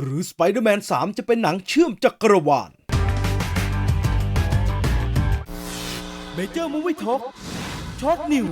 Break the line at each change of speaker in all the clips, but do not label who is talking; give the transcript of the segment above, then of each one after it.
หรือ Spider-Man 3 จะเป็นหนังเชื่อมจักรวาล Major Movie Talk ช็อตนิว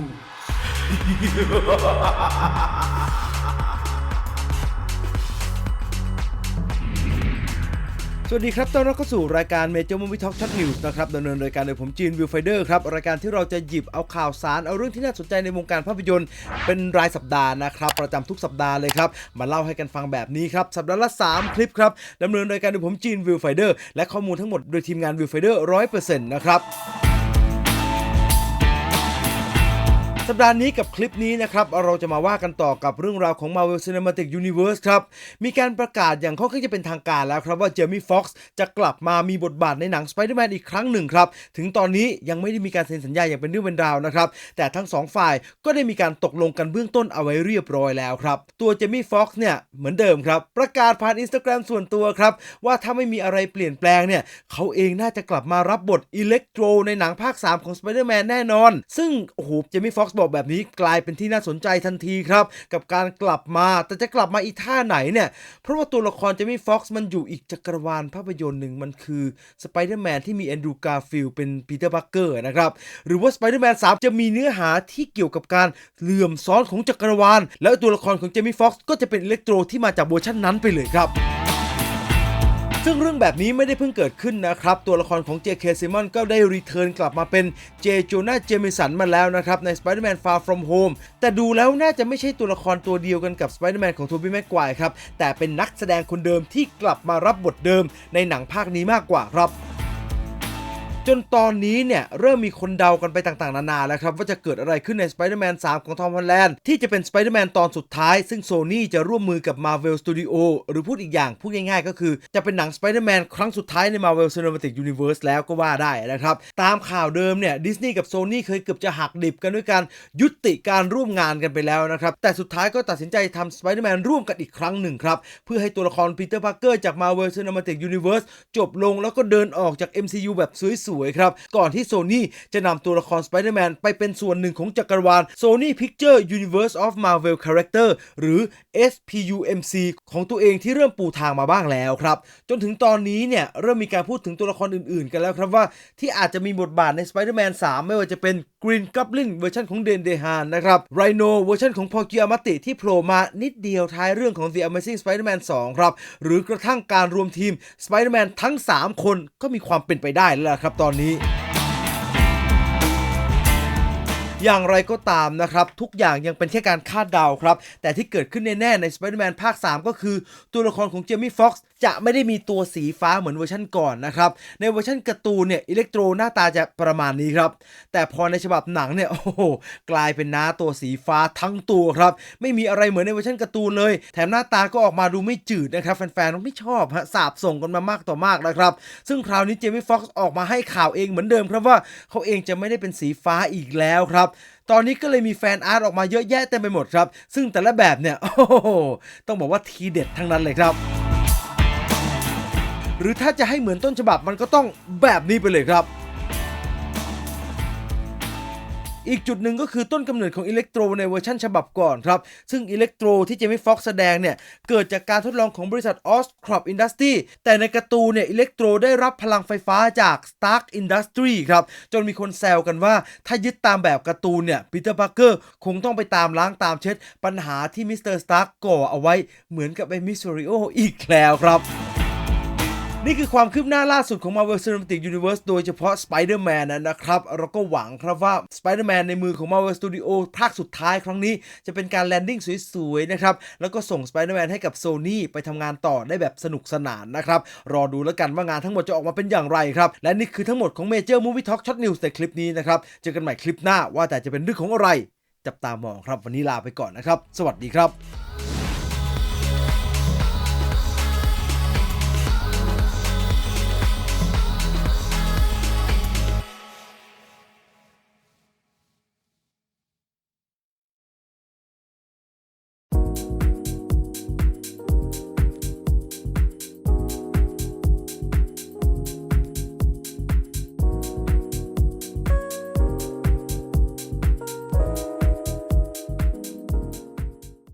สวัสดีครับ ต้อนรับเข้าสู่รายการ Major Movie Talk Short News นะครับดำเนินรายการโดยผมจีนวิวไฟเดอร์ครับ รายการที่เราจะหยิบเอาข่าวสาร เอาเรื่องที่น่าสนใจในวงการภาพยนตร์ เป็นรายสัปดาห์นะครับ ประจำทุกสัปดาห์เลยครับ มาเล่าให้กันฟังแบบนี้ครับ สัปดาห์ละ 3 คลิปครับดำเนินรายการโดยผมจีนวิวไฟเดอร์และข้อมูลทั้งหมดโดยทีมงานวิวไฟเดอร์ร้อยเปอร์เซ็นต์นะครับ สัปดาห์นี้กับคลิปนี้นะครับเราจะมาว่ากันต่อกับเรื่องราวของ Marvel Cinematic Universe ครับ มีการประกาศอย่างค่อนข้างจะเป็นทางการแล้วครับว่าเจมี่ฟ็อกซ์จะกลับมามีบทบาทในหนัง Spider-Man อีกครั้งหนึ่งครับ ถึงตอนนี้ยังไม่ได้มีการเซ็นสัญญาอย่างเป็นเรื่องเป็นราวนะครับ แต่ทั้งสองฝ่ายก็ได้มีการตกลงกันเบื้องต้นเอาไว้เรียบร้อยแล้วครับ ตัวเจมี่ฟ็อกซ์เนี่ยเหมือนเดิมครับ ประกาศผ่าน Instagram ส่วนตัวครับว่าถ้าไม่มีอะไรเปลี่ยนแปลงเนี่ยเขาเองน่าจะกลับมารับบทอิเล็กโทรในหนังภาค 3 ของ Spider-Man แน่นอน ซึ่งโอ้โหเจมี่ฟ็อกซ์บอกแบบนี้กลายเป็นที่น่าสนใจทันทีครับ กับการกลับมาแต่จะกลับมาอีท่าไหนเนี่ย เพราะว่าตัวละครเจมี่ฟ็อกซ์มันอยู่อีกจักรวาลภาพยนตร์หนึ่งมันคือสไปเดอร์แมนที่มีแอนดรูการ์ฟิลเป็นปีเตอร์บัคเกอร์นะครับ หรือว่าสไปเดอร์แมน3จะมีเนื้อหาที่เกี่ยวกับการเหลื่อมซ้อนของจักรวาล แล้วตัวละครของเจมี่ฟ็อกซ์ก็จะเป็นอิเล็กโทรที่มาจากเวอร์ชันนั้นไปเลยครับ ซึ่งเรื่องแบบนี้ไม่ได้เพิ่งเกิดขึ้นนะครับ ตัวละครของ J.K. Simmons ก็ได้รีเทิร์นกลับมาเป็น J. Jonah Jameson มาแล้วนะครับ ใน Spider-Man Far From Home แต่ดูแล้วน่าจะไม่ใช่ตัวละครตัวเดียวกันกับ Spider-Man ของ Tobey Maguire ครับ แต่เป็นนักแสดงคนเดิมที่กลับมารับบทเดิมในหนังภาคนี้มากกว่าครับ จนตอนนี้เนี่ย เริ่มมีคนเดากันไปต่างๆ นานาแล้วครับ ว่าจะเกิดอะไรขึ้นใน Spider-Man 3 ของทอมฮอลแลนด์ที่จะเป็น Spider-Man ตอนสุดท้าย ซึ่ง Sony จะร่วมมือกับ Marvel Studio หรือพูดอีกอย่าง พูดง่ายๆ ก็คือจะเป็นหนัง Spider-Man ครั้งสุดท้ายใน Marvel Cinematic Universe แล้วก็ว่าได้นะครับ ตามข่าวเดิมเนี่ยดิสนีย์กับ Sony เคยเกือบจะหักดิบกันด้วยการยุติการร่วมงานกันไปแล้วนะครับแต่สุดท้ายก็ตัดสินใจทำ Spider-Man ร่วมกันอีกครั้งหนึ่งครับเพื่อให้ตัวละคร Peter Parker จาก Marvel Cinematic Universe จบลงแล้วก็เดินออกจาก MCU แบบสวยๆครับ ก่อนที่ Sony จะนำตัวละคร Spider-Man ไปเป็นส่วนหนึ่งของจักรวาล Sony Picture Universe of Marvel Character หรือ SPUMC ของตัวเองที่เริ่มปูทางมาบ้างแล้วครับ จนถึงตอนนี้เนี่ย เริ่มมีการพูดถึงตัวละครอื่นๆ กันแล้วครับว่า ที่อาจจะมีบทบาทใน Spider-Man 3 ไม่ว่าจะเป็น Green Goblin เวอร์ชันของเดนเดฮานนะครับ Rhino เวอร์ชันของพอกิอามาติที่โผล่มานิดเดียวท้ายเรื่องของ The Amazing Spider-Man 2 ครับ หรือ กระทั่งการรวมทีม Spider-Man ทั้ง 3 คนก็มีความเป็นไปได้แล้วครับตอนอนนี้ อย่างไรก็ตามนะครับ ทุกอย่างยังเป็นแค่การคาดเดาครับ แต่ที่เกิดขึ้นแน่ๆใน Spider-Man ภาค 3 ก็คือตัวละครของเจมี่ฟ็อกซ์จะไม่ได้มีตัวสีฟ้าเหมือนเวอร์ชันก่อนนะครับ ในเวอร์ชันการ์ตูนเนี่ยอิเล็กโทรหน้าตาจะประมาณนี้ครับ แต่พอในฉบับหนังเนี่ยโอ้โหกลายเป็นหน้าตัวสีฟ้าทั้งตัวครับ ไม่มีอะไรเหมือนในเวอร์ชันการ์ตูนเลย แถมหน้าตาก็ออกมาดูไม่จืดนะครับ แฟนๆไม่ชอบฮะสาบส่งกันมามากต่อมากนะครับ ซึ่งคราวนี้เจมี่ฟ็อกซ์ออกมาให้ข่าวเองเหมือนเดิมครับว่าเขาเองจะไม่ได้เป็นสีฟ้าอีกแล้วครับตอนนี้ก็เลยมีแฟนอาร์ตออกมาเยอะแยะเต็มไปหมดครับ ซึ่งแต่ละแบบเนี่ย โอ้โห ต้องบอกว่าทีเด็ดทั้งนั้นเลยครับ หรือถ้าจะให้เหมือนต้นฉบับมันก็ต้องแบบนี้ไปเลยครับ อีกจุดหนึ่งก็คือต้นกำเนิดของอิเล็กโทรในเวอร์ชันฉบับก่อนครับซึ่งอิเล็กโทรที่เจมี่ฟ็อกแสดงเนี่ยเกิดจากการทดลองของบริษัทออสครอปอินดัสทรีแต่ในการ์ตูนเนี่ยอิเล็กโทรได้รับพลังไฟฟ้าจาก Stark Industry ครับจนมีคนแซวกันว่าถ้ายึดตามแบบการ์ตูนเนี่ยปีเตอร์พาร์เกอร์คงต้องไปตามล้างตามเช็ด ปัญหาที่มิสเตอร์สตาร์กก่อเอาไว้เหมือนกับไอ้มิสซูริโออีกแล้วครับ นี่คือความคืบหน้าล่าสุดของ Marvel Cinematic Universe โดยเฉพาะ Spider-Man นะครับ เราก็หวังครับว่า Spider-Man ในมือของ Marvel Studio ภาคสุดท้ายครั้งนี้ จะเป็นการแลนดิ้งสวยๆ นะครับ แล้วก็ส่ง Spider-Man ให้กับ Sony ไปทำงานต่อได้แบบสนุกสนานนะครับ รอดูแล้วกันว่างานทั้งหมดจะออกมาเป็นอย่างไรครับ และนี่คือทั้งหมดของ Major Movie Talk Short News ในคลิปนี้นะครับ เจอกันใหม่คลิปหน้าว่าแต่จะเป็นเรื่องของอะไร จับตามองครับวันนี้ลาไปก่อนนะครับ สวัสดีครับ